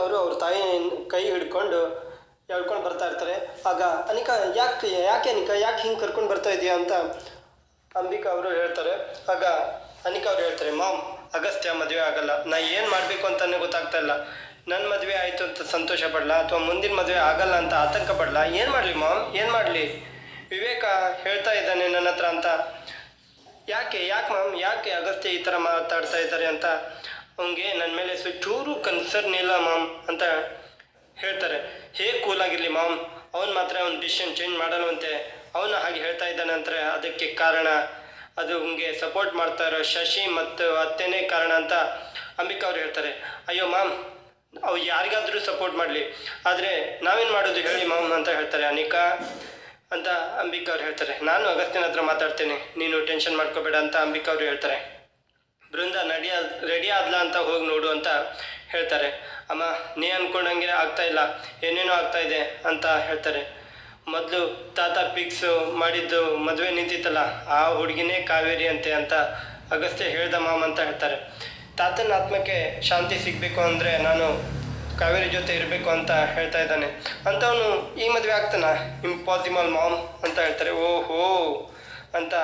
ಅವರು ಅವ್ರ ತಾಯಿ ಕೈ ಹಿಡ್ಕೊಂಡು ಎಳ್ಕೊಂಡು ಬರ್ತಾ ಇರ್ತಾರೆ. ಆಗ ಅನಿಕಾ, ಯಾಕೆ ಯಾಕೆ ಅನಿಕಾ, ಯಾಕೆ ಹಿಂಗೆ ಕರ್ಕೊಂಡು ಬರ್ತಾ ಇದೆಯಾ ಅಂತ ಅಂಬಿಕಾ ಅವರು ಹೇಳ್ತಾರೆ. ಆಗ ಅನಿಕಾ ಅವರು ಹೇಳ್ತಾರೆ, ಮಾಮ್, ಅಗಸ್ತ್ಯ ಮದುವೆ ಆಗಲ್ಲ. ನಾ ಏನು ಮಾಡಬೇಕು ಅಂತಲೇ ಗೊತ್ತಾಗ್ತಾ ಇಲ್ಲ. ನನ್ನ ಮದುವೆ ಆಯಿತು ಅಂತ ಸಂತೋಷ ಪಡಲ? ಅಥವಾ ಮುಂದಿನ ಮದುವೆ ಆಗಲ್ಲ ಅಂತ ಆತಂಕ ಪಡಲ? ಏನು ಮಾಡಲಿ ಮಾಮ್? ಏನು ಮಾಡಲಿ? ವಿವೇಕ ಹೇಳ್ತಾ ಇದ್ದಾನೆ ನನ್ನ ಹತ್ರ ಅಂತ. ಯಾಕೆ ಯಾಕೆ ಮ್ಯಾಮ್ ಯಾಕೆ ಅಗಸ್ತ್ಯ ಈ ಥರ ಮಾತಾಡ್ತಾ ಇದ್ದಾರೆ? ಅಂತ ಅವನಿಗೆ ನನ್ನ ಮೇಲೆ ಚೂರು ಕನ್ಸರ್ನ್ ಇಲ್ಲ ಮಾಮ್ ಅಂತ ಹೇಳ್ತಾರೆ. ಹೇಗೆ ಕೂಲಾಗಿರಲಿ ಮಾಮ್? ಅವನು ಮಾತ್ರ ಅವ್ನ ಡಿಸಿಷನ್ ಚೇಂಜ್ ಮಾಡಲ್ವಂತೆ. ಅವನು ಹಾಗೆ ಹೇಳ್ತಾ ಇದ್ದಾನೆ ಅಂದರೆ ಅದಕ್ಕೆ ಕಾರಣ. ಅದು ಹಂಗೆ ಸಪೋರ್ಟ್ ಮಾಡ್ತಾ ಇರೋ ಶಶಿ ಮತ್ತು ಅತ್ತೆನೇ ಕಾರಣ ಅಂತ ಅಂಬಿಕಾ ಅವ್ರು ಹೇಳ್ತಾರೆ. ಅಯ್ಯೋ ಮಾಮ್, ಅವು ಯಾರಿಗಾದರೂ ಸಪೋರ್ಟ್ ಮಾಡಲಿ. ಆದರೆ ನಾವೇನು ಮಾಡೋದು ಹೇಳಿ ಮಾಮ್ ಅಂತ ಹೇಳ್ತಾರೆ ಅನಿಕಾ ಅಂತ ಅಂಬಿಕಾ ಅವ್ರು ಹೇಳ್ತಾರೆ. ನಾನು ಅಗಸ್ತ್ಯನ ಹತ್ರ ಮಾತಾಡ್ತೇನೆ. ನೀನು ಟೆನ್ಷನ್ ಮಾಡ್ಕೋಬೇಡ ಅಂತ ಅಂಬಿಕಾ ಅವ್ರು ಹೇಳ್ತಾರೆ. ಬೃಂದ ನಡಿಯ ರೆಡಿ ಆದ್ಲಾ ಅಂತ ಹೋಗಿ ನೋಡು ಅಂತ ಹೇಳ್ತಾರೆ. ಅಮ್ಮ, ನೀ ಅನ್ಕೊಂಡಂಗೆ ಆಗ್ತಾ ಇಲ್ಲ, ಏನೇನೋ ಆಗ್ತಾ ಇದೆ ಅಂತ ಹೇಳ್ತಾರೆ. ಮೊದಲು ತಾತ ಪಿಕ್ಸ್ ಮಾಡಿದ್ದು ಮದುವೆ ನಿಂತಿತ್ತಲ್ಲ, ಆ ಹುಡುಗಿನೇ ಕಾವೇರಿ ಅಂತೆ ಅಂತ ಅಗಸ್ತ್ಯ ಹೇಳ್ದ ಮಾಮ್ ಅಂತ ಹೇಳ್ತಾರೆ. ತಾತನ ಆತ್ಮಕ್ಕೆ ಶಾಂತಿ ಸಿಗಬೇಕು ಅಂದರೆ ನಾನು ಕಾವೇರಿ ಜೊತೆ ಇರಬೇಕು ಅಂತ ಹೇಳ್ತಾ ಇದ್ದಾನೆ. ಅಂಥವನು ಈ ಮದುವೆ ಆಗ್ತಾನ? Impossible mom? ಅಂತ ಹೇಳ್ತಾರೆ. ಓಹೋ! ಅಂತ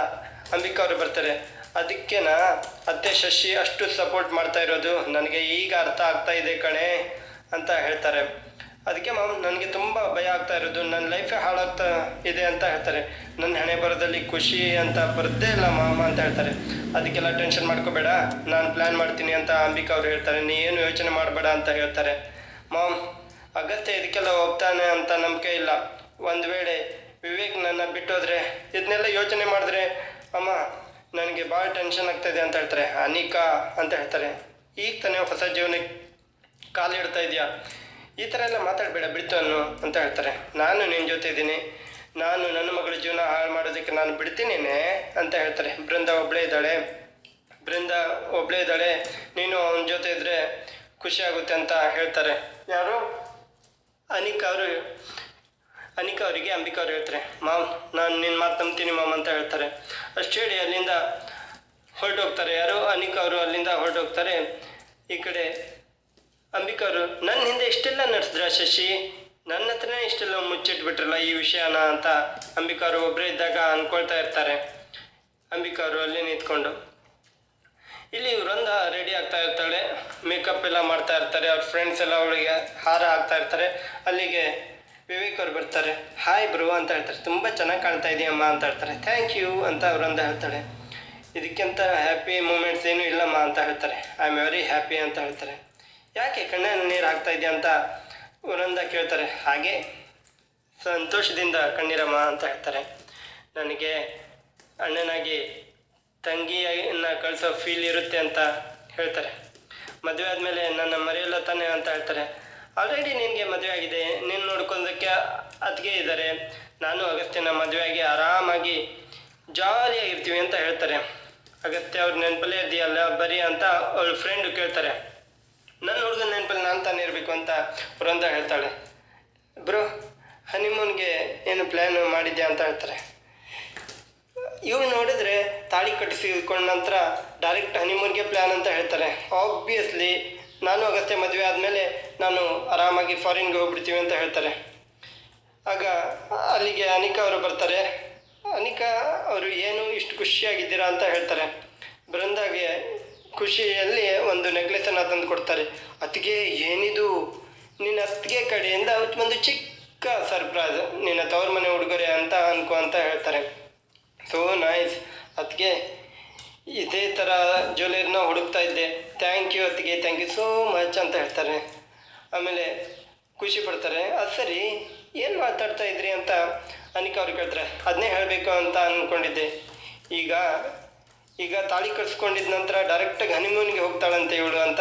ಅಂಬಿಕಾ ಅವರು ಬರ್ತಾರೆ. ಅದಕ್ಕೇನಾ ಅತ್ತೆ ಶಶಿ ಅಷ್ಟು ಸಪೋರ್ಟ್ ಮಾಡ್ತಾ ಇರೋದು. ನನಗೆ ಈಗ ಅರ್ಥ ಆಗ್ತಾ ಇದೆ ಕಣೆ ಅಂತ ಹೇಳ್ತಾರೆ. ಅದಕ್ಕೆ ಮಾಮ್ ನನಗೆ ತುಂಬ ಭಯ ಆಗ್ತಾ ಇರೋದು. ನನ್ನ ಲೈಫೇ ಹಾಳಾಗ್ತಾ ಇದೆ ಅಂತ ಹೇಳ್ತಾರೆ. ನನ್ನ ಹಣೆ ಬರೋದಲ್ಲಿ ಖುಷಿ ಅಂತ ಬರದೇ ಇಲ್ಲ ಮಾಮ ಅಂತ ಹೇಳ್ತಾರೆ. ಅದಕ್ಕೆಲ್ಲ ಟೆನ್ಷನ್ ಮಾಡ್ಕೋಬೇಡ. ನಾನು ಪ್ಲ್ಯಾನ್ ಮಾಡ್ತೀನಿ ಅಂತ ಅಂಬಿಕಾ ಅವ್ರು ಹೇಳ್ತಾರೆ. ನೀ ಏನು ಯೋಚನೆ ಮಾಡಬೇಡ ಅಂತ ಹೇಳ್ತಾರೆ. ಮಾಮ್ ಅಗತ್ಯ ಇದಕ್ಕೆಲ್ಲ ಹೋಗ್ತಾನೆ ಅಂತ ನಂಬಿಕೆ ಇಲ್ಲ. ಒಂದು ವೇಳೆ ವಿವೇಕ್ ನನ್ನ ಬಿಟ್ಟೋದ್ರೆ, ಇದನ್ನೆಲ್ಲ ಯೋಚನೆ ಮಾಡಿದ್ರೆ, ಅಮ್ಮ ನನಗೆ ಭಾಳ ಟೆನ್ಷನ್ ಆಗ್ತಾಯಿದೆ ಅಂತ ಹೇಳ್ತಾರೆ. ಅನಿಕಾ ಅಂತ ಹೇಳ್ತಾರೆ. ಈಗ ತಾನೇ ಹೊಸ ಜೀವನಕ್ಕೆ ಕಾಲಿಡ್ತಾ ಇದೆಯಾ? ಈ ಥರ ಎಲ್ಲ ಮಾತಾಡಬೇಡ, ಬಿಡ್ತು ಅನ್ನು ಅಂತ ಹೇಳ್ತಾರೆ. ನಾನು ನಿನ್ನ ಜೊತೆ ಇದ್ದೀನಿ. ನಾನು ನನ್ನ ಮಗಳ ಜೀವನ ಹಾಳು ಮಾಡೋದಕ್ಕೆ ನಾನು ಬಿಡ್ತೀನೇನೆ ಅಂತ ಹೇಳ್ತಾರೆ. ಬೃಂದ ಒಬ್ಬಳೇ ಇದ್ದಾಳೆ. ಬೃಂದ ಒಬ್ಬಳೇ ಇದ್ದಾಳೆ. ನೀನು ಅವನ ಜೊತೆ ಇದ್ದರೆ ಖುಷಿಯಾಗುತ್ತೆ ಅಂತ ಹೇಳ್ತಾರೆ. ಯಾರು? ಅನಿಕಾ ಅವರು. ಅನಿಕಾ ಅವರಿಗೆ ಅಂಬಿಕಾ ಅವ್ರು ಹೇಳ್ತಾರೆ, ಮಾಮ್, ನಾನು ನಿನ್ನ ಮಾತು ನಂಬ್ತೀನಿ ಮಾಮ್ ಅಂತ ಹೇಳ್ತಾರೆ. ಅಷ್ಟು ಹೇಳಿ ಅಲ್ಲಿಂದ ಹೊರಟೋಗ್ತಾರೆ. ಯಾರು ಅನಿಕಾ ಅವರು ಅಲ್ಲಿಂದ ಹೊರಟೋಗ್ತಾರೆ. ಈ ಕಡೆ ಅಂಬಿಕಾ ಅವರು ನನ್ನ ಹಿಂದೆ ಇಷ್ಟೆಲ್ಲ ನಡೆಸಿದ್ರ ಶಶಿ? ನನ್ನ ಹತ್ರನೇ ಇಷ್ಟೆಲ್ಲ ಮುಚ್ಚಿಟ್ಬಿಟ್ರಲ್ಲ ಈ ವಿಷಯನ? ಅಂತ ಅಂಬಿಕಾ ಅವರು ಒಬ್ಬರೇ ಇದ್ದಾಗ ಅಂದ್ಕೊಳ್ತಾ ಇರ್ತಾರೆ. ಅಂಬಿಕಾ ಅವರು ಅಲ್ಲಿ ನಿಂತ್ಕೊಂಡು, ಇಲ್ಲಿ ವೃಂದ ರೆಡಿ ಆಗ್ತಾ ಇರ್ತಾಳೆ. ಮೇಕಪ್ ಎಲ್ಲ ಮಾಡ್ತಾ ಇರ್ತಾರೆ. ಅವ್ರ ಫ್ರೆಂಡ್ಸ್ ಎಲ್ಲ ಅವಳಿಗೆ ಹಾರ ಹಾಕ್ತಾ ಇರ್ತಾರೆ. ಅಲ್ಲಿಗೆ ವಿವೇಕ್ ಅವ್ರು ಬರ್ತಾರೆ. ಹಾಯ್ ಬ್ರೋ ಅಂತ ಹೇಳ್ತಾರೆ. ತುಂಬ ಚೆನ್ನಾಗಿ ಕಾಣ್ತಾ ಇದೆಯಮ್ಮ ಅಂತ ಹೇಳ್ತಾರೆ. ಥ್ಯಾಂಕ್ ಯು ಅಂತ ಅವರಂದ ಹೇಳ್ತಾಳೆ ಇದಕ್ಕಿಂತ ಹ್ಯಾಪಿ ಮೂಮೆಂಟ್ಸ್ ಏನೂ ಇಲ್ಲಮ್ಮ ಅಂತ ಹೇಳ್ತಾರೆ. ಐ ಆಮ್ ವೆರಿ ಹ್ಯಾಪಿ ಅಂತ ಹೇಳ್ತಾರೆ. ಯಾಕೆ ಕಣ್ಣಿನ ನೀರು ಆಗ್ತಾ ಇದೆಯಾ ಅಂತ ಅವರಂದ ಕೇಳ್ತಾರೆ. ಹಾಗೆ ಸಂತೋಷದಿಂದ ಕಣ್ಣೀರಮ್ಮ ಅಂತ ಹೇಳ್ತಾರೆ. ನನಗೆ ಅಣ್ಣನಾಗಿ ತಂಗಿಯನ್ನ ಕಳಿಸೋ ಫೀಲ್ ಇರುತ್ತೆ ಅಂತ ಹೇಳ್ತಾರೆ. ಮದುವೆ ಆದಮೇಲೆ ನನ್ನ ಮರೆಯಲ್ಲ ತಾನೆ ಅಂತ ಹೇಳ್ತಾರೆ. ಆಲ್ರೆಡಿ ನಿನಗೆ ಮದುವೆ ಆಗಿದೆ. ನೀನು ನೋಡ್ಕೊಳ್ಳೋದಕ್ಕೆ ಅತ್ತಿಗೆ ಇದ್ದಾರೆ. ನಾನು ಅಗಸ್ತ್ಯನ ಮದುವೆಯಾಗಿ ಆರಾಮಾಗಿ ಜಾಲಿಯಾಗಿರ್ತೀವಿ ಅಂತ ಹೇಳ್ತಾರೆ. ಅಗಸ್ತ್ಯ ಅವ್ರ ನೆನಪಲ್ಲೇ ಇದೆಯಲ್ಲ ಬರೀ ಅಂತ ಅವ್ರ ಫ್ರೆಂಡು ಕೇಳ್ತಾರೆ. ನನ್ನ ಹುಡುಗನ ನೆನಪಲ್ಲಿ ನಾನು ತಾನೇ ಇರಬೇಕು ಅಂತ ವೃಂದ ಹೇಳ್ತಾಳೆ. ಬ್ರೋ ಹನಿಮೂನ್ಗೆ ಏನು ಪ್ಲ್ಯಾನ್ ಮಾಡಿದ್ಯಾ ಅಂತ ಹೇಳ್ತಾರೆ. ಇವ್ರು ನೋಡಿದ್ರೆ ತಾಳಿ ಕಟ್ಟಿಸಿಕೊಂಡ ನಂತರ ಡೈರೆಕ್ಟ್ ಹನಿಮೂನ್ಗೆ ಪ್ಲ್ಯಾನ್ ಅಂತ ಹೇಳ್ತಾರೆ. ಆಬ್ವಿಯಸ್ಲಿ ನಾನು ಅಗತ್ಯ ಮದುವೆ ಆದಮೇಲೆ ನಾನು ಆರಾಮಾಗಿ ಫಾರಿನ್ಗೆ ಹೋಗ್ಬಿಡ್ತೀವಿ ಅಂತ ಹೇಳ್ತಾರೆ. ಆಗ ಅಲ್ಲಿಗೆ ಅನಿಕಾ ಅವರು ಬರ್ತಾರೆ. ಅನಿಕಾ ಅವರು, ಏನು ಇಷ್ಟು ಖುಷಿಯಾಗಿದ್ದೀರಾ ಅಂತ ಹೇಳ್ತಾರೆ. ಬೃಂದಾಗೆ ಖುಷಿಯಲ್ಲಿ ಒಂದು ನೆಕ್ಲೆಸನ್ನು ತಂದು ಕೊಡ್ತಾರೆ. ಅತ್ತಿಗೆ, ಏನಿದು? ನಿನ್ನ ಅತ್ತಿಗೆ ಕಡೆಯಿಂದ ಅವತ್ತು ಒಂದು ಚಿಕ್ಕ ಸರ್ಪ್ರೈಸ್ ನಿನ್ನ ತವ್ರ ಮನೆ ಉಡುಗೊರೆ ಅಂತ ಅನ್ಕೋ ಅಂತ ಹೇಳ್ತಾರೆ. ಸೊ ನೈಸ್ ಅದಕ್ಕೆ ಇದೇ ಥರ ಜ್ಯುವೆಲರಿನ ಹುಡುಕ್ತಾ ಇದ್ದೆ. ಥ್ಯಾಂಕ್ ಯು ಅತ್ತಿಗೆ ಥ್ಯಾಂಕ್ ಯು ಸೋ ಮಚ್ ಅಂತ ಹೇಳ್ತಾರೆ. ಆಮೇಲೆ ಖುಷಿ ಪಡ್ತಾರೆ. ಅದು ಸರಿ, ಏನು ಮಾತಾಡ್ತಾ ಇದ್ರಿ ಅಂತ ಅನಿಕಾ ಅವ್ರು ಹೇಳ್ತಾರೆ ಅದನ್ನೇ ಹೇಳಬೇಕು ಅಂತ ಅಂದ್ಕೊಂಡಿದ್ದೆ ಈಗ ಈಗ ತಾಳಿ ಕಟ್ಸ್ಕೊಂಡಿದ ನಂತರ ಡೈರೆಕ್ಟಾಗಿ ಹನಿಮೂನ್ಗೆ ಹೋಗ್ತಾಳಂತೆ ಇವಳು ಅಂತ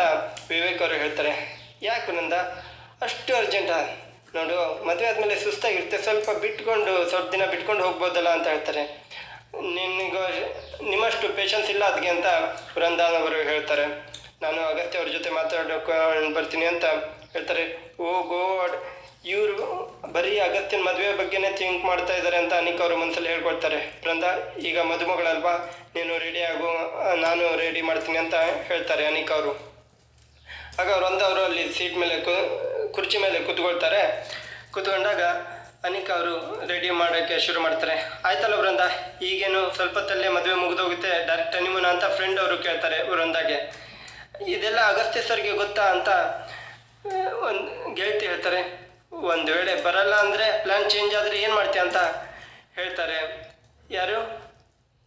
ವಿವೇಕ್ ಅವರು ಹೇಳ್ತಾರೆ. ಯಾಕೆ ನಂದ? ಅಷ್ಟು ಅರ್ಜೆಂಟ ನೋಡು, ಮದುವೆ ಆದಮೇಲೆ ಸುಸ್ತಾಗಿರುತ್ತೆ. ಸ್ವಲ್ಪ ಬಿಟ್ಕೊಂಡು, ಸ್ವಲ್ಪ ದಿನ ಬಿಟ್ಕೊಂಡು ಹೋಗ್ಬೋದಲ್ಲ ಅಂತ ಹೇಳ್ತಾರೆ. ನಿನಗೂ ನಿಮ್ಮಷ್ಟು ಪೇಷನ್ಸ್ ಇಲ್ಲ ಅದಕ್ಕೆ ಅಂತ ವೃಂದಾನ್ ಅವರು ಹೇಳ್ತಾರೆ. ನಾನು ಅಗತ್ಯ ಅವ್ರ ಜೊತೆ ಮಾತಾಡೋಕೆ ಬರ್ತೀನಿ ಅಂತ ಹೇಳ್ತಾರೆ. ಓ ಗೋಡ್, ಇವರು ಬರೀ ಅಗತ್ಯನ ಮದುವೆ ಬಗ್ಗೆನೇ ಥಿಂಕ್ ಮಾಡ್ತಾ ಇದ್ದಾರೆ ಅಂತ ಅನಿಕ್ ಅವರು ಮನಸ್ಸಲ್ಲಿ ಹೇಳ್ಕೊಳ್ತಾರೆ ಬೃಂದ ಈಗ ಮದುಮಗಳಲ್ವಾ? ನೀನು ರೆಡಿ ಆಗು, ನಾನು ರೆಡಿ ಮಾಡ್ತೀನಿ ಅಂತ ಹೇಳ್ತಾರೆ ಅನಿಕ್ ಅವರು. ಆಗ ವೃಂದ ಅವರು ಅಲ್ಲಿ ಸೀಟ್ ಮೇಲೆ ಕುರ್ಚಿ ಮೇಲೆ ಕೂತ್ಕೊಳ್ತಾರೆ. ಕೂತ್ಕೊಂಡಾಗ ಅನಿಕಾ ಅವರು ರೆಡಿ ಮಾಡೋಕ್ಕೆ ಶುರು ಮಾಡ್ತಾರೆ. ಆಯ್ತಲ್ಲ ವೃಂದ? ಈಗೇನು ಸ್ವಲ್ಪ ಹೊತ್ತಲ್ಲೇ ಮದುವೆ ಮುಗಿದೋಗುತ್ತೆ. ಡೈರೆಕ್ಟ್ ಹನಿಮೂನ ಅಂತ ಫ್ರೆಂಡ್ ಅವರು ಕೇಳ್ತಾರೆ ವೃಂದಾಗೆ. ಇದೆಲ್ಲ ಅಗಸ್ತ್ಯ ಸರ್ಗೆ ಗೊತ್ತಾ ಅಂತ ಒಂದು ಗೆಳತಿ ಹೇಳ್ತಾರೆ. ಒಂದು ವೇಳೆ ಬರಲ್ಲ ಅಂದರೆ ಪ್ಲ್ಯಾನ್ ಚೇಂಜ್ ಆದರೆ ಏನು ಮಾಡ್ತೀಯ ಅಂತ ಹೇಳ್ತಾರೆ. ಯಾರು?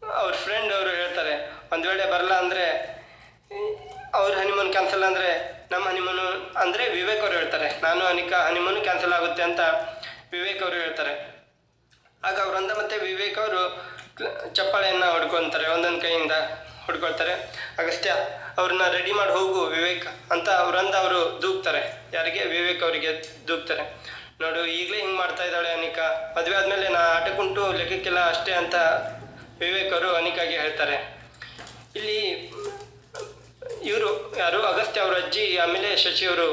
ಅವ್ರ ಫ್ರೆಂಡ್ ಅವರು ಹೇಳ್ತಾರೆ. ಒಂದು ವೇಳೆ ಬರಲ್ಲ ಅಂದರೆ, ಅವ್ರ ಹನಿಮೂನ್ ಕ್ಯಾನ್ಸಲ್ ಅಂದರೆ ನಮ್ಮ ಹನಿಮೂನು ಅಂದರೆ ವಿವೇಕ್ ಅವರು ಹೇಳ್ತಾರೆ. ನಾನು ಅನಿಕಾ ಹನಿಮೂನು ಕ್ಯಾನ್ಸಲ್ ಆಗುತ್ತೆ ಅಂತ. ವಿವೇಕ್ ಅವರು ಹೇಳ್ತಾರೆ. ಆಗ ವೃಂದ ಮತ್ತೆ ವಿವೇಕ್ ಅವರು ಚಪ್ಪಾಳೆಯನ್ನು ಹೊಡ್ಕೊಂತಾರೆ, ಒಂದೊಂದು ಕೈಯಿಂದ ಹೊಡ್ಕೊಳ್ತಾರೆ. ಅಗಸ್ತ್ಯ ಅವ್ರನ್ನ ರೆಡಿ ಮಾಡಿ ಹೋಗು ವಿವೇಕ್ ಅಂತ ವೃಂದ ಅವರು ದೂಕ್ತಾರೆ. ಯಾರಿಗೆ? ವಿವೇಕ್ ಅವರಿಗೆ ದೂಕ್ತಾರೆ. ನೋಡು, ಈಗಲೇ ಹಿಂಗೆ ಮಾಡ್ತಾ ಇದ್ದಾಳೆ ಅನಿಕಾ. ಮದುವೆ ಆದಮೇಲೆ ನಾ ಆಟಕ್ಕುಂಟು, ಲೆಕ್ಕಕ್ಕೆಲ್ಲ ಅಷ್ಟೇ ಅಂತ ವಿವೇಕ್ ಅವರು ಅನಿಕಾಗೆ ಹೇಳ್ತಾರೆ. ಇಲ್ಲಿ ಇವರು ಯಾರು? ಅಗಸ್ತ್ಯ ಅವ್ರ ಅಜ್ಜಿ ಆಮೇಲೆ ಶಶಿ ಅವರು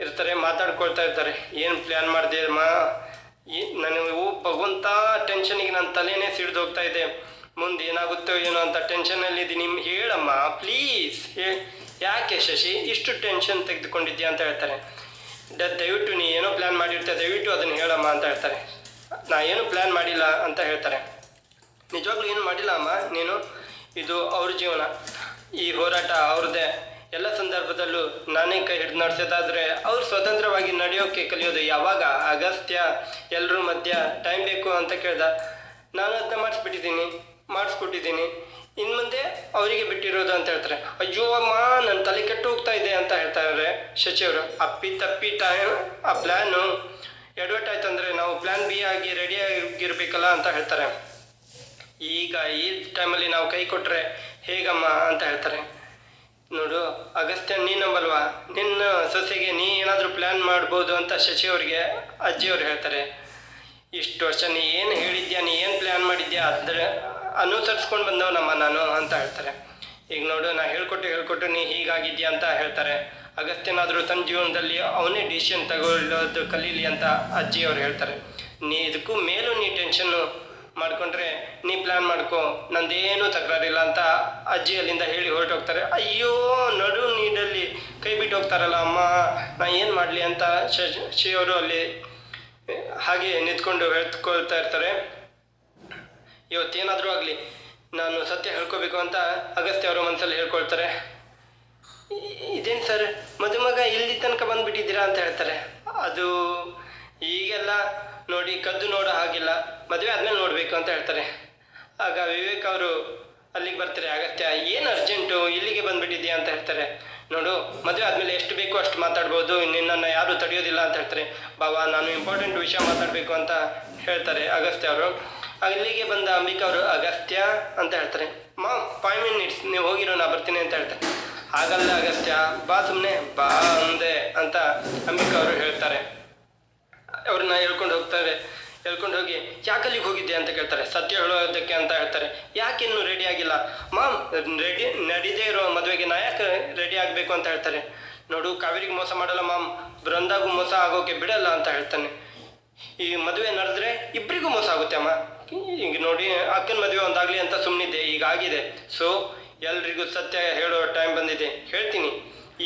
ಇರ್ತಾರೆ, ಮಾತಾಡ್ಕೊಳ್ತಾ ಇರ್ತಾರೆ. ಏನು ಪ್ಲ್ಯಾನ್ ಮಾಡಿದೆ ಮಾ ಈ ನನಗೆ ಭಗವಂತ ಟೆನ್ಷನಿಗೆ ನನ್ನ ತಲೆನೇ ಸಿಡ್ದು ಹೋಗ್ತಾ ಇದೆ ಮುಂದೆ ಏನಾಗುತ್ತೋ ಏನೋ ಅಂತ ಟೆನ್ಷನಲ್ಲಿ ಇದ್ದೀನಿ. ಹೇಳಮ್ಮ ಪ್ಲೀಸ್ ಯಾಕೆ ಶಶಿ? ಇಷ್ಟು ಟೆನ್ಷನ್ ತೆಗೆದುಕೊಂಡಿದ್ಯಾ ಅಂತ ಹೇಳ್ತಾರೆ ದ- ದಯವಿಟ್ಟು ನೀ ಏನೋ ಪ್ಲ್ಯಾನ್ ಮಾಡಿರ್ತೀಯ, ದಯವಿಟ್ಟು ಅದನ್ನು ಹೇಳಮ್ಮ ಅಂತ ಹೇಳ್ತಾರೆ ನಾ ಏನು ಪ್ಲ್ಯಾನ್ ಮಾಡಿಲ್ಲ ಅಂತ ಹೇಳ್ತಾರೆ ನಿಜವಾಗ್ಲೂ ಏನು ಮಾಡಿಲ್ಲ ಅಮ್ಮ? ನೀನು, ಇದು ಅವ್ರ ಜೀವನ. ಈ ಹೋರಾಟ ಅವ್ರದ್ದೇ. ಎಲ್ಲ ಸಂದರ್ಭದಲ್ಲೂ ನಾನೇ ಕೈ ಹಿಡಿದು ನಡೆಸೋದಾದ್ರೆ ಅವ್ರು ಸ್ವತಂತ್ರವಾಗಿ ನಡೆಯೋಕೆ ಕಲಿಯೋದು ಯಾವಾಗ? ಅಗಸ್ತ್ಯ ಎಲ್ಲರ ಮಧ್ಯ ಟೈಮ್ ಬೇಕು ಅಂತ ಕೇಳ್ದ. ನಾನು ಅದನ್ನ ಮಾಡಿಸ್ಬಿಟ್ಟಿದ್ದೀನಿ, ಮಾಡಿಸ್ಕೊಟ್ಟಿದ್ದೀನಿ. ಇನ್ನು ಮುಂದೆ ಅವರಿಗೆ ಬಿಟ್ಟಿರೋದು ಅಂತ ಹೇಳ್ತಾರೆ. ಅಯ್ಯೋ, ಅಮ್ಮ ನನ್ನ ತಲೆ ಕೆಟ್ಟು ಹೋಗ್ತಾ ಇದೆ ಅಂತ ಹೇಳ್ತಾರೆ ಶಚಿಯವರು ಅಪ್ಪಿ ತಪ್ಪಿ ಟೈಮ್ ಆ ಪ್ಲ್ಯಾನು ಎಡವಟ್ ಆಯ್ತು ಅಂದರೆ ನಾವು ಪ್ಲ್ಯಾನ್ ಬಿ ಆಗಿ ರೆಡಿ ಆಗಿರ್ಬೇಕಲ್ಲ ಅಂತ ಹೇಳ್ತಾರೆ. ಈಗ ಈ ಟೈಮಲ್ಲಿ ನಾವು ಕೈ ಕೊಟ್ಟರೆ ಹೇಗಮ್ಮ ಅಂತ ಹೇಳ್ತಾರೆ. ನೋಡು ಅಗಸ್ತ್ಯ ನೀ ನಂಬಲ್ವಾ? ನಿನ್ನ ಸೊಸೆಗೆ ನೀ ಏನಾದರೂ ಪ್ಲ್ಯಾನ್ ಮಾಡ್ಬೋದು ಅಂತ ಶಶಿ ಅವ್ರಿಗೆ ಅಜ್ಜಿಯವ್ರು ಹೇಳ್ತಾರೆ. ಇಷ್ಟು ವರ್ಷ ನೀ ಏನು ಹೇಳಿದ್ಯಾ, ನೀ ಏನು ಪ್ಲ್ಯಾನ್ ಮಾಡಿದ್ಯಾ? ಅದ್ರ ಅನುಸರಿಸ್ಕೊಂಡು ಬಂದವನಮ್ಮ ನಾನು ಅಂತ ಹೇಳ್ತಾರೆ. ಈಗ ನೋಡು, ನಾ ಹೇಳ್ಕೊಟ್ಟು ಹೇಳ್ಕೊಟ್ಟು ನೀ ಹೀಗಾಗಿದ್ಯಾ ಅಂತ ಹೇಳ್ತಾರೆ. ಅಗಸ್ತ್ಯನಾದರೂ ತನ್ನ ಜೀವನದಲ್ಲಿ ಅವನೇ ಡಿಸಿಷನ್ ತಗೊಳ್ಳೋದು ಕಲೀಲಿ ಅಂತ ಅಜ್ಜಿಯವ್ರು ಹೇಳ್ತಾರೆ. ನೀ ಇದಕ್ಕೂ ಮೇಲೂ ನೀ ಟೆನ್ಷನ್ನು ಮಾಡ್ಕೊಂಡ್ರೆ ನೀ ಪ್ಲ್ಯಾನ್ ಮಾಡ್ಕೊ, ನಂದೇನು ತಕರಾರಿಲ್ಲ ಅಂತ ಅಜ್ಜಿ ಅಲ್ಲಿಂದ ಹೇಳಿ ಹೊರಟೋಗ್ತಾರೆ ಅಯ್ಯೋ, ನಡು ನೀಡಲ್ಲಿ ಕೈ ಬಿಟ್ಟು ಹೋಗ್ತಾರಲ್ಲ ಅಮ್ಮ, ನಾ ಏನು ಮಾಡಲಿ ಅಂತ ಶಿವರು ಅಲ್ಲಿ ಹಾಗೆ ನಿಂತ್ಕೊಂಡು ಹೇಳ್ಕೊಳ್ತಾ ಇರ್ತಾರೆ. ಇವತ್ತೇನಾದರೂ ಆಗಲಿ, ನಾನು ಸತ್ಯ ಹೇಳ್ಕೋಬೇಕು ಅಂತ ಅಗಸ್ತ್ಯ ಅವರ ಮನಸ್ಸಲ್ಲಿ ಹೇಳ್ಕೊಳ್ತಾರೆ. ಇದೇನು ಸರ್, ಮದುಮಗ ಇಲ್ಲಿ ತನಕ ಬಂದ್ಬಿಟ್ಟಿದ್ದೀರಾ ಅಂತ ಹೇಳ್ತಾರೆ. ಅದು ಈಗೆಲ್ಲ ನೋಡಿ, ಕದ್ದು ನೋಡೋ ಹಾಗಿಲ್ಲ. ಮದುವೆ ಆದ್ಮೇಲೆ ನೋಡಬೇಕು ಅಂತ ಹೇಳ್ತಾರೆ. ಆಗ ವಿವೇಕ್ ಅವರು ಅಲ್ಲಿಗೆ ಬರ್ತಾರೆ, ಅಗತ್ಯ, ಏನು ಅರ್ಜೆಂಟು? ಇಲ್ಲಿಗೆ ಬಂದುಬಿಟ್ಟಿದ್ಯಾ ಅಂತ ಹೇಳ್ತಾರೆ. ನೋಡು, ಮದುವೆ ಆದಮೇಲೆ ಎಷ್ಟು ಬೇಕೋ ಅಷ್ಟು ಮಾತಾಡ್ಬೋದು. ನಿನ್ನನ್ನು ಯಾರೂ ತಡೆಯೋದಿಲ್ಲ ಅಂತ ಹೇಳ್ತಾರೆ. ಬಾಬಾ ನಾನು ಇಂಪಾರ್ಟೆಂಟ್ ವಿಷಯ ಮಾತಾಡಬೇಕು ಅಂತ ಹೇಳ್ತಾರೆ ಅಗಸ್ತ್ಯ ಅವರು. ಅಲ್ಲಿಗೆ ಬಂದ ಅಂಬಿಕಾ ಅವರು, ಅಗಸ್ತ್ಯ ಅಂತ ಹೇಳ್ತಾರೆ. ಮಾ ಫೈವ್ ಮಿನಿಟ್ಸ್ ನೀವು ಹೋಗಿರೋ, ನಾ ಬರ್ತೀನಿ ಅಂತ ಹೇಳ್ತಾರೆ. ಹಾಗಲ್ಲ ಅಗಸ್ತ್ಯ, ಬಾ ಸುಮ್ಮನೆ ಬಾ ಅಂದೆ ಅಂತ ಅಂಬಿಕಾ ಅವರು ಹೇಳ್ತಾರೆ. ಅವ್ರನ್ನ ಹೇಳ್ಕೊಂಡು ಹೋಗ್ತಾರೆ, ಹೇಳ್ಕೊಂಡು ಹೋಗಿ, ಯಾಕಲ್ಲಿಗೆ ಹೋಗಿದ್ದೆ ಅಂತ ಕೇಳ್ತಾರೆ. ಸತ್ಯ ಹೇಳೋದಕ್ಕೆ ಅಂತ ಹೇಳ್ತಾರೆ. ಯಾಕೆ ಇನ್ನೂ ರೆಡಿ ಆಗಿಲ್ಲ? ಮಾಮ್ ರೆಡಿ ನಡೀದೇ ಇರೋ ಮದುವೆಗೆ ನಾ ಯಾಕೆ ರೆಡಿ ಆಗಬೇಕು ಅಂತ ಹೇಳ್ತಾರೆ. ನೋಡು, ಕಾವೇರಿಗೆ ಮೋಸ ಮಾಡಲ್ಲ ಮಾಮ್. ಬೃಂದಾಗೂ ಮೋಸ ಆಗೋಕೆ ಬಿಡಲ್ಲ ಅಂತ ಹೇಳ್ತಾನೆ. ಈ ಮದುವೆ ನಡೆದ್ರೆ ಇಬ್ಬರಿಗೂ ಮೋಸ ಆಗುತ್ತೆ ಅಮ್ಮ. ಈಗ ನೋಡಿ, ಅಕ್ಕನ ಮದುವೆ ಒಂದಾಗಲಿ ಅಂತ ಸುಮ್ಮನಿದ್ದೆ ಈಗ ಆಗಿದೆ. ಸೊ ಎಲ್ರಿಗೂ ಸತ್ಯ ಹೇಳೋ ಟೈಮ್ ಬಂದಿದೆ. ಹೇಳ್ತೀನಿ.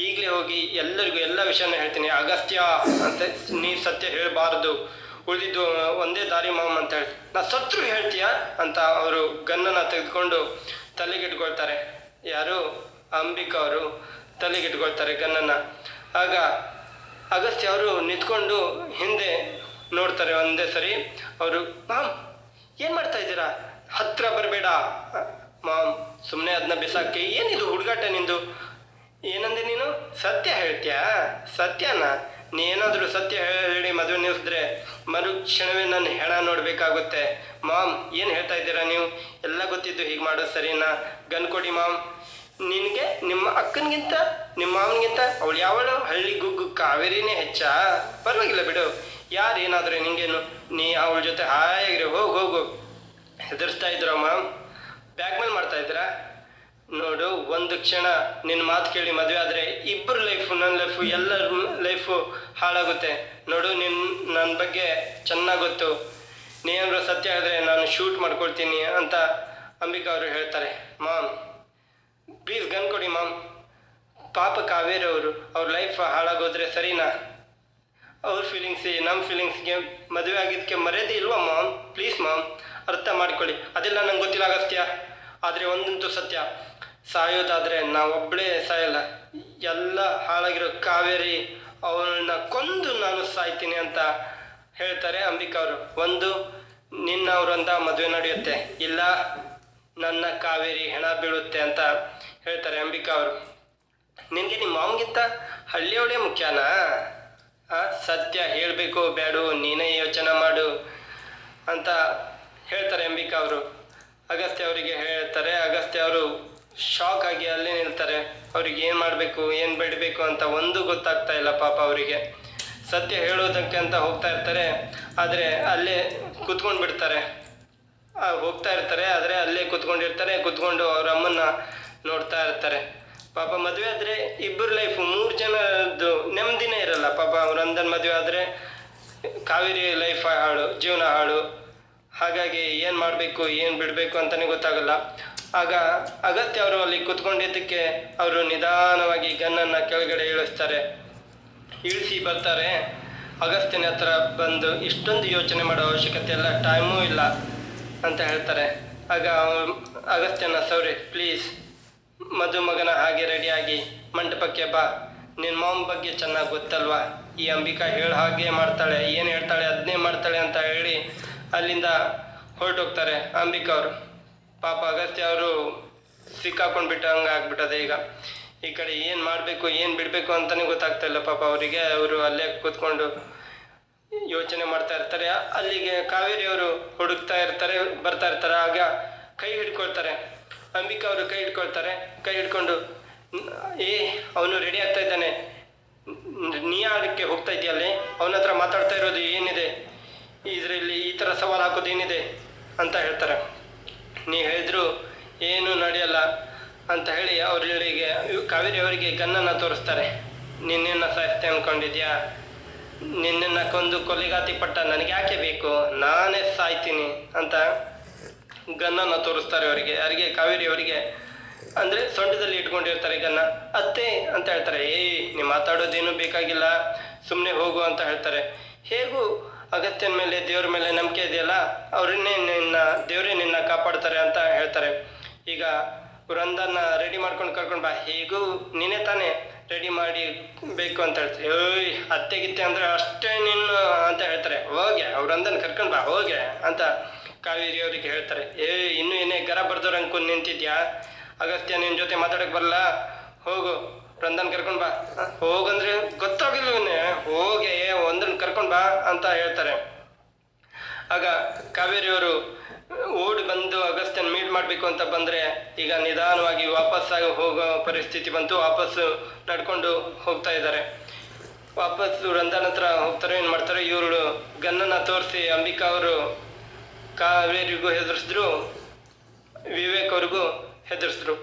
ಈಗಲೇ ಹೋಗಿ ಎಲ್ಲರಿಗೂ ಎಲ್ಲ ವಿಷಯನ ಹೇಳ್ತೀನಿ. ಅಗಸ್ತ್ಯ ಅಂತ ನೀ ಸತ್ಯ ಹೇಳಬಾರ್ದು. ಉಳಿದಿದ್ದು ಒಂದೇ ದಾರಿ ಮಾಮ್ ಅಂತ ಹೇಳಿ, ನಾ ಸತ್ರು ಹೇಳ್ತೀಯ ಅಂತ ಅವರು ಗನ್ನನ್ನು ತೆಗೆದುಕೊಂಡು ತಲೆಗಿಟ್ಕೊಳ್ತಾರೆ ಯಾರು? ಅಂಬಿಕಾ ಅವರು ತಲೆಗಿಟ್ಕೊಳ್ತಾರೆ ಗನ್ನನ್ನು ಆಗ ಅಗಸ್ತ್ಯ ಅವರು ನಿಂತ್ಕೊಂಡು ಹಿಂದೆ ನೋಡ್ತಾರೆ ಒಂದೇ ಸರಿ. ಅವರು, ಮಾಮ್, ಏನು ಮಾಡ್ತಾ ಇದ್ದೀರಾ? ಹತ್ರ ಬರಬೇಡ. ಮಾಮ್ ಸುಮ್ಮನೆ ಅದನ್ನ ಬಿಸಾಕಿ, ಏನಿದು ಹುಡುಗಾಟ ನಿಂದು? ಏನಂದೆ ನೀನು? ಸತ್ಯ ಹೇಳ್ತೀಯಾ? ಸತ್ಯನಾ? ನೀನಾದರೂ ಸತ್ಯ ಹೇಳಿ ಮದುವೆ ನಿಲ್ಲಿಸಿದ್ರೆ ಮರು ಕ್ಷಣವೇ ನನ್ನ ಹೆಣ ನೋಡಬೇಕಾಗುತ್ತೆ. ಮಾಮ್, ಏನು ಹೇಳ್ತಾ ಇದ್ದೀರಾ ನೀವು? ಎಲ್ಲ ಗೊತ್ತಿದ್ದು ಹೀಗೆ ಮಾಡೋದು ಸರಿನಾ? ಗನ್ ಕೊಡಿ ಮಾಮ್. ನಿನಗೆ ನಿಮ್ಮ ಅಕ್ಕನಿಗಿಂತ, ನಿಮ್ಮ ಮಾವನಿಗಿಂತ ಅವಳು ಯಾವಳು? ಹಳ್ಳಿ ಗುಗ್ಗು ಕಾವೇರಿನೇ ಹೆಚ್ಚಾ. ಪರವಾಗಿಲ್ಲ ಬಿಡು. ಯಾರು ಏನಾದರೂ ನಿಂಗೇನು, ನೀ ಅವಳ ಜೊತೆ ಹಾಯಾಗಿರಿ, ಹೋಗು ಹೋಗು ಹೆದರ್ಸ್ತಾ ಇದ್ರ ಮಾಮ್? ಬ್ಯಾಕ್ ಮೇಲ್ ಮಾಡ್ತಾ ಇದ್ದೀರಾ? ನೋಡು, ಒಂದು ಕ್ಷಣ ನಿನ್ನ ಮಾತು ಕೇಳಿ ಮದುವೆ ಆದರೆ ಇಬ್ಬರು ಲೈಫು ನನ್ನ ಲೈಫು ಎಲ್ಲರ ಲೈಫು ಹಾಳಾಗುತ್ತೆ. ನೋಡು ನಿನ್ನ ನನ್ನ ಬಗ್ಗೆ ಚೆನ್ನಾಗಿ ಗೊತ್ತು. ನೀನಾದರೂ ಸತ್ಯ ಆದರೆ ನಾನು ಶೂಟ್ ಮಾಡ್ಕೊಳ್ತೀನಿ ಅಂತ ಅಂಬಿಕಾ ಅವರು ಹೇಳ್ತಾರೆ. ಮಾಮ್ ಪ್ಲೀಸ್ ಗನ್ ಕೊಡಿ ಮಾಮ್. ಪಾಪ ಕಾವೇರಿ ಅವರು, ಅವ್ರ ಲೈಫ್ ಹಾಳಾಗೋದ್ರೆ ಸರಿನಾ? ಅವ್ರ ಫೀಲಿಂಗ್ಸ್ ನಮ್ಮ ಫೀಲಿಂಗ್ಸ್ಗೆ ಮದುವೆ ಆಗಿದ್ದಕ್ಕೆ ಮರ್ಯಾದೆ ಇಲ್ವಾ ಮಾಮ್? ಪ್ಲೀಸ್ ಮಾಮ್, ಅರ್ಥ ಮಾಡ್ಕೊಳ್ಳಿ. ಅದೆಲ್ಲ ನಂಗೆ ಗೊತ್ತಿಲ್ಲ ಅಗಸ್ತ್ಯ. ಆದರೆ ಒಂದಂತೂ ಸತ್ಯ. ಸಾಯೋದಾದರೆ ನಾವೊಬ್ಬಳೇ ಸಾಯಲ್ಲ. ಎಲ್ಲ ಹಾಳಾಗಿರೋ ಕಾವೇರಿ ಅವಳನ್ನ ಕೊಂದು ನಾನು ಸಾಯ್ತೀನಿ ಅಂತ ಹೇಳ್ತಾರೆ ಅಂಬಿಕಾ ಅವರು. ಒಂದು, ನಿನ್ನ ಮದುವೆ ನಡೆಯುತ್ತೆ. ಇಲ್ಲ, ನನ್ನ ಕಾವೇರಿ ಹೆಣ ಬೀಳುತ್ತೆ ಅಂತ ಹೇಳ್ತಾರೆ ಅಂಬಿಕಾ ಅವರು. ನಿನಗೆ ನಿಮ್ಮ ಮಾವನಿಗಿಂತ ಹಳ್ಳಿಯವಳೇ ಮುಖ್ಯನಾ? ಸತ್ಯ ಹೇಳಬೇಕು ಬೇಡು ನೀನೇ ಯೋಚನೆ ಮಾಡು ಅಂತ ಹೇಳ್ತಾರೆ ಅಂಬಿಕಾ ಅವರು. ಅಗಸ್ತ್ಯ ಅವರಿಗೆ ಹೇಳ್ತಾರೆ, ಅಗಸ್ತ್ಯ ಅವರು ಶಾಕ್ ಆಗಿ ಅಲ್ಲೇ ನಿಲ್ತಾರೆ. ಅವ್ರಿಗೆ ಏನು ಮಾಡಬೇಕು, ಏನು ಬಿಡಬೇಕು ಅಂತ ಒಂದು ಗೊತ್ತಾಗ್ತಾ ಇಲ್ಲ ಪಾಪ ಅವರಿಗೆ. ಸತ್ಯ ಹೇಳೋದಕ್ಕೆ ಅಂತ ಹೋಗ್ತಾ ಇರ್ತಾರೆ. ಆದರೆ ಅಲ್ಲೇ ಕುತ್ಕೊಂಡು ಬಿಡ್ತಾರೆ. ಹೋಗ್ತಾ ಇರ್ತಾರೆ, ಆದರೆ ಅಲ್ಲೇ ಕುತ್ಕೊಂಡಿರ್ತಾರೆ ಕುತ್ಕೊಂಡು ಅವ್ರ ಅಮ್ಮನ್ನ ನೋಡ್ತಾ ಇರ್ತಾರೆ. ಪಾಪ ಮದುವೆ ಆದರೆ ಇಬ್ಬರು ಲೈಫ್ ಮೂರು ಜನದ್ದು ನೆಮ್ಮದಿನೇ ಇರಲ್ಲ. ಪಾಪ ಅವ್ರ ಅಂದನ್ ಮದುವೆ ಆದರೆ ಕಾವೇರಿ ಲೈಫ್ ಹಾಳು, ಜೀವನ ಹಾಳು. ಹಾಗಾಗಿ ಏನು ಮಾಡಬೇಕು, ಏನು ಬಿಡಬೇಕು ಅಂತಲೇ ಗೊತ್ತಾಗಲ್ಲ. ಆಗ ಅಗತ್ಯ ಅವರು ಅಲ್ಲಿ ಕುತ್ಕೊಂಡಿದ್ದಕ್ಕೆ ಅವರು ನಿಧಾನವಾಗಿ ಗನ್ನನ್ನು ಕೆಳಗಡೆ ಇಳಿಸ್ತಾರೆ. ಇಳಿಸಿ ಬರ್ತಾರೆ. ಅಗಸ್ತ್ಯನ ಹತ್ರ ಬಂದು ಇಷ್ಟೊಂದು ಯೋಚನೆ ಮಾಡೋ ಅವಶ್ಯಕತೆ ಇಲ್ಲ, ಟೈಮೂ ಇಲ್ಲ ಅಂತ ಹೇಳ್ತಾರೆ. ಆಗ ಅಗಸ್ತ್ಯನ ಸೌರಿ ಪ್ಲೀಸ್ ಮದುಮಗನ ಹಾಗೆ ರೆಡಿಯಾಗಿ ಮಂಟಪಕ್ಕೆ ಬಾ. ನಿನ್ನ ಮಾಮ್ ಬಗ್ಗೆ ಚೆನ್ನಾಗಿ ಗೊತ್ತಲ್ವಾ? ಈ ಅಂಬಿಕಾ ಹೇಳ ಹಾಗೆ ಮಾಡ್ತಾಳೆ, ಏನು ಹೇಳ್ತಾಳೆ ಅದನ್ನೇ ಮಾಡ್ತಾಳೆ ಅಂತ ಹೇಳಿ ಅಲ್ಲಿಂದ ಹೊರಟೋಗ್ತಾರೆ ಅಂಬಿಕಾ ಅವರು. ಪಾಪ ಅಗಸ್ತ್ಯ ಅವರು ಸಿಕ್ಕಾಕೊಂಡು ಬಿಟ್ಟಂಗೆ ಆಗ್ಬಿಟ್ಟದೆ ಈಗ. ಈ ಕಡೆ ಏನು ಮಾಡಬೇಕು, ಏನು ಬಿಡಬೇಕು ಅಂತಲೇ ಗೊತ್ತಾಗ್ತಾ ಇಲ್ಲ ಪಾಪ ಅವರಿಗೆ. ಅವರು ಅಲ್ಲೇ ಕೂತ್ಕೊಂಡು ಯೋಚನೆ ಮಾಡ್ತಾ ಇರ್ತಾರೆ. ಅಲ್ಲಿಗೆ ಕಾವೇರಿ ಅವರು ಹುಡುಕ್ತಾ ಇರ್ತಾರೆ, ಬರ್ತಾ ಇರ್ತಾರೆ. ಆಗ ಕೈ ಹಿಡ್ಕೊಳ್ತಾರೆ. ಅಂಬಿಕಾ ಅವರು ಕೈ ಹಿಡ್ಕೊಳ್ತಾರೆ. ಕೈ ಹಿಡ್ಕೊಂಡು "ನ್- ಏ, ಅವನು ರೆಡಿ ಆಗ್ತಾ ಇದ್ದಾನೆ. ನೀ ಅದಕ್ಕೆ ಹೋಗ್ತಾ ಇದೆಯಲ್ಲೇ ಅವನ ಹತ್ರ ಮಾತಾಡ್ತಾ ಇರೋದು ಏನಿದೆ? ಇದರಲ್ಲಿ ಈ ಥರ ಸವಾಲು ಹಾಕೋದು ಏನಿದೆ? ಅಂತ ಹೇಳ್ತಾರೆ. ನೀ ಹೇಳಿದ್ರು ಏನು ನಡೆಯಲ್ಲ ಅಂತ ಹೇಳಿ ಅವರಿಗೆ ಕಾವೇರಿ ಅವರಿಗೆ ಗನ್ನನ್ನು ತೋರಿಸ್ತಾರೆ. ನಿನ್ನನ್ನು ಸಾಯಿಸ್ತೆ ಅಂದ್ಕೊಂಡಿದ್ಯಾ ನಿನ್ನನ್ನು ಕೊಂದು ಕೊಲೆಗಾತಿ ಪಟ್ಟ ನನಗೆ ಯಾಕೆ ಬೇಕು? ನಾನೇ ಸಾಯ್ತೀನಿ ಅಂತ ಗನ್ನನ್ನು ತೋರಿಸ್ತಾರೆ ಅವರಿಗೆ. ಅವರಿಗೆ ಕಾವೇರಿ ಅವರಿಗೆ ಅಂದರೆ ಸೊಂಟದಲ್ಲಿ ಇಟ್ಕೊಂಡಿರ್ತಾರೆ ಗನ್ನ. ಅತ್ತೆ ಅಂತ ಹೇಳ್ತಾರೆ, ಏಯ್ ನೀವು ಮಾತಾಡೋದೇನು ಬೇಕಾಗಿಲ್ಲ. ಸುಮ್ಮನೆ ಹೋಗು ಅಂತ ಹೇಳ್ತಾರೆ. ಹೇಗೂ ಅಗತ್ಯನ ಮೇಲೆ, ದೇವ್ರ ಮೇಲೆ ನಂಬಿಕೆ ಇದೆಯಲ್ಲ, ಅವರನ್ನೇ ನಿನ್ನ, ದೇವರೇ ನಿನ್ನ ಕಾಪಾಡ್ತಾರೆ ಅಂತ ಹೇಳ್ತಾರೆ. ಈಗ ವೃಂದನ್ನ ರೆಡಿ ಮಾಡ್ಕೊಂಡು ಕರ್ಕೊಂಡು ಬಾ. ಹೇಗೂ ನೀನೇ ತಾನೇ ರೆಡಿ ಮಾಡಿ ಬೇಕು ಅಂತ ಹೇಳ್ತಾರೆ ಏಯ್ ಅತ್ತೆ ಗಿತ್ತೆ ಅಂದ್ರೆ ಅಷ್ಟೇ ನೀನು ಅಂತ ಹೇಳ್ತಾರೆ. ಹೋಗೆ ಅವ್ರಂದನ್ ಕರ್ಕೊಂಡು ಬಾ ಹೋಗೆ ಅಂತ ಕಾವೇರಿ ಅವರಿಗೆ ಹೇಳ್ತಾರೆ. ಏ, ಇನ್ನೂ ಏನೇ ಗರ ಬರ್ದವ್ರು ಅನ್ಕೊಂಡು ನಿಂತಿದ್ಯಾ? ಅಗಸ್ತ್ಯ ನಿನ್ನ ಜೊತೆ ಮಾತಾಡಕ್ ಬರಲ್ಲ. ಹೋಗು. ವೃಂದನ್ ಕರ್ಕೊಂಡ್ ಬಾ. ಹೋಗಂದ್ರೆ ಗೊತ್ತಾಗಿಲ್ಲ ಇವನ್ನೇ ಹೋಗೆ ಒಂದನ್ನು ಕರ್ಕೊಂಡ್ ಬಾ ಅಂತ ಹೇಳ್ತಾರೆ. ಆಗ ಕಾವೇರಿಯವರು ಓಡಿ ಬಂದು ಅಗಸ್ತ್ಯನ್ ಮೀಟ್ ಮಾಡಬೇಕು ಅಂತ ಬಂದ್ರೆ ಈಗ ನಿಧಾನವಾಗಿ ವಾಪಸ್ಸಾಗಿ ಹೋಗೋ ಪರಿಸ್ಥಿತಿ ಬಂತು. ವಾಪಸ್ ನಡ್ಕೊಂಡು ಹೋಗ್ತಾ ಇದ್ದಾರೆ. ವಾಪಸ್ ರಂಧನ್ ಹತ್ರ ಹೋಗ್ತಾರೆ, ಏನು ಮಾಡ್ತಾರೆ? ಇವರು ಗನ್ನನ್ನು ತೋರಿಸಿ ಅಂಬಿಕಾ ಅವರು ಕಾವೇರಿಗೂ ಹೆದರ್ಸಿದ್ರು, ವಿವೇಕ್ ಅವ್ರಿಗೂ ಹೆದರ್ಸಿದ್ರು.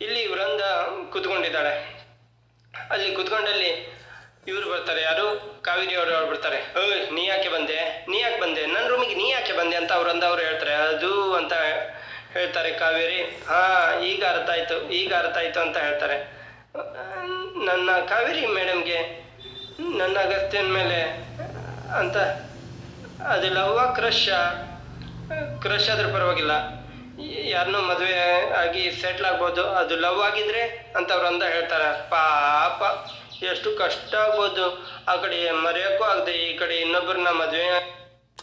ಇಲ್ಲಿ ವೃಂದ ಕೂತ್ಕೊಂಡಿದ್ದಾಳೆ. ಅಲ್ಲಿ ಕೂತ್ಕೊಂಡಲ್ಲಿ ಇವ್ರು ಬರ್ತಾರೆ, ಯಾರು? ಕಾವೇರಿ ಅವರು ಅವ್ರು ಬರ್ತಾರೆ. ಓಯ್, ನೀ ಯಾಕೆ ಬಂದೆ? ನೀ ಯಾಕೆ ಬಂದೆ? ನನ್ನ ರೂಮಿಗೆ ನೀ ಯಾಕೆ ಬಂದೆ? ಅಂತ ಅವ್ರು ಹೇಳ್ತಾರೆ. ಅದು ಅಂತ ಹೇಳ್ತಾರೆ ಕಾವೇರಿ. ಹಾ, ಈಗ ಅರ್ಥ ಆಯ್ತು, ಈಗ ಅರ್ಥ ಆಯ್ತು ಅಂತ ಹೇಳ್ತಾರೆ. ನನ್ನ ಕಾವೇರಿ ಮೇಡಮ್ಗೆ ನನ್ನ ಅಗತ್ಯನ ಮೇಲೆ ಅಂತ ಅದು ಲವ್ವ ಕ್ರಶ್ ಕ್ರಶ್ ಆದ್ರೆ ಪರವಾಗಿಲ್ಲ. ಯಾರನ್ನೂ ಮದುವೆ ಆಗಿ ಸೆಟ್ಲ್ ಆಗ್ಬೋದು. ಅದು ಲವ್ ಆಗಿದ್ರೆ ಅಂತ ಅವ್ರು ಅಂದ ಹೇಳ್ತಾರೆ. ಪಾಪ, ಎಷ್ಟು ಕಷ್ಟ ಆಗ್ಬೋದು. ಆ ಕಡೆ ಮರೆಯೋಕ್ಕೂ ಆಗದೆ ಈ ಕಡೆ ಇನ್ನೊಬ್ಬರನ್ನ ಮದುವೆ